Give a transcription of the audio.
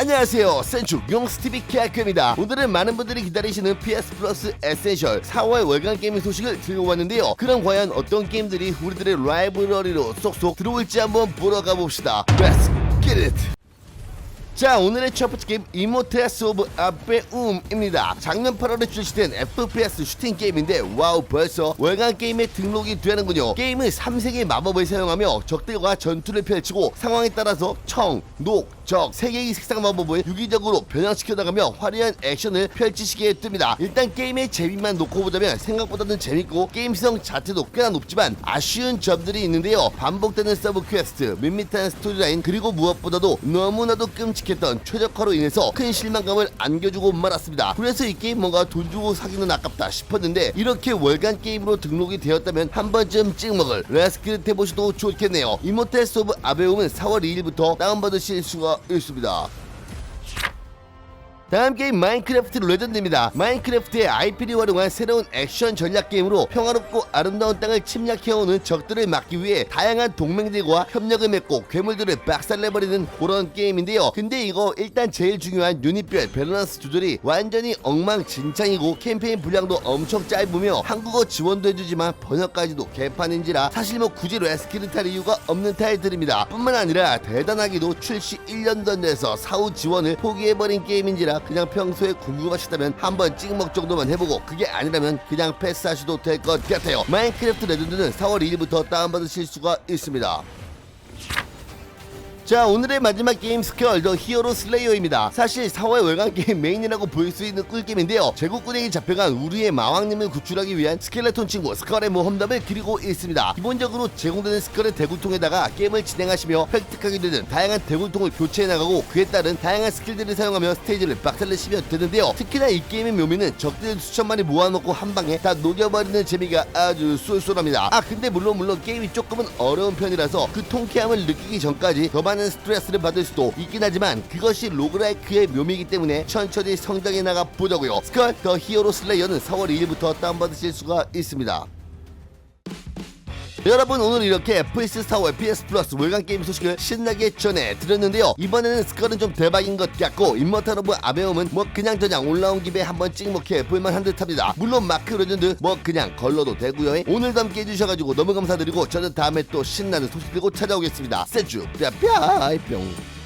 안녕하세요. 센축 용스TV 케아크입니다. 오늘은 많은 분들이 기다리시는 PS 플러스 에센셜 4월 월간 게임 소식을 들고 왔는데요. 그럼 과연 어떤 게임들이 우리들의 라이브러리로 쏙쏙 들어올지 한번 보러 가봅시다. Let's get it 자 오늘의 첫 번째 게임 이모테스 오브 아베움입니다. 작년 8월에 출시된 FPS 슈팅 게임인데 와우 벌써 월간 게임에 등록이 되는군요. 게임은 3세계의 마법을 사용하며 적들과 전투를 펼치고 상황에 따라서 청, 녹, 적, 3개의 색상 마법을 유기적으로 변형시켜 나가며 화려한 액션을 펼치시게 뜹니다. 일단 게임의 재미만 놓고 보자면 생각보다는 재밌고 게임성 자체도 꽤나 높지만 아쉬운 점들이 있는데요. 반복되는 서브 퀘스트 밋밋한 스토리라인 그리고 무엇보다도 너무나도 끔찍 했던 최적화로 인해서 큰 실망감을 안겨주고 말았습니다. 그래서 이 게임 뭔가 돈 주고 사기는 아깝다 싶었는데 이렇게 월간 게임으로 등록이 되었다면 한 번쯤 찍먹을 레스키를 해보셔도 좋겠네요. 이모테스 오브 아베움은 4월 2일부터 다운받으실 수가 있습니다 다음 게임 마인크래프트 레전드입니다. 마인크래프트의 IP를 활용한 새로운 액션 전략 게임으로 평화롭고 아름다운 땅을 침략해오는 적들을 막기 위해 다양한 동맹들과 협력을 맺고 괴물들을 박살내버리는 그런 게임인데요. 근데 이거 일단 제일 중요한 유닛별 밸런스 조절이 완전히 엉망진창이고 캠페인 분량도 엄청 짧으며 한국어 지원도 해주지만 번역까지도 개판인지라 사실 뭐 굳이 레스키를 탈 이유가 없는 타이틀입니다. 뿐만 아니라 대단하게도 출시 1년 전에서 사후 지원을 포기해버린 게임인지라 그냥 평소에 궁금하시다면 한번 찍먹 정도만 해보고 그게 아니라면 그냥 패스하셔도 될 것 같아요. 마인크래프트 레전드는 4월 2일부터 다운받으실 수가 있습니다. 자 오늘의 마지막 게임 스퀘어 더 히어로 슬레이어입니다. 사실 4월 월간 게임 메인이라고 볼수 있는 꿀게임인데요. 제국군에게 잡혀간 우리의 마왕님을 구출하기 위한 스켈레톤 친구 스컬의 모험담을 그리고 있습니다. 기본적으로 제공되는 스컬의 대굴통에다가 게임을 진행하시며 획득하게 되는 다양한 대굴통을 교체해 나가고 그에 따른 다양한 스킬들을 사용하며 스테이지를 박살내시면 되는데요. 특히나 이 게임의 묘미는 적들 수천만이 모아놓고 한 방에 다 녹여버리는 재미가 아주 쏠쏠합니다. 아 근데 물론 물론 게임이 조금은 어려운 편이라서 그 통쾌함을 느끼기 전까지 더 많은 스트레스를 받을 수도 있긴 하지만 그것이 로그라이크의 묘미이기 때문에 천천히 성장해 나가 보자고요. 스컬 더 히어로 슬레이어는 4월 2일부터 다운받으실 수가 있습니다 여러분 오늘 이렇게 PS 스타워의 PS 플러스 월간 게임 소식을 신나게 전해 드렸는데요. 이번에는 스컬은 좀 대박인 것 같고 인머탈 오브 아베움은 뭐 그냥 저냥 올라온 김에 한번 찍먹해 볼만 한 듯합니다. 물론 마크 레전드 뭐 그냥 걸러도 되고요. 오늘도 함께 해주셔가지고 너무 감사드리고 저는 다음에 또 신나는 소식 들고 찾아오겠습니다. 세주 뼈뼈 뿅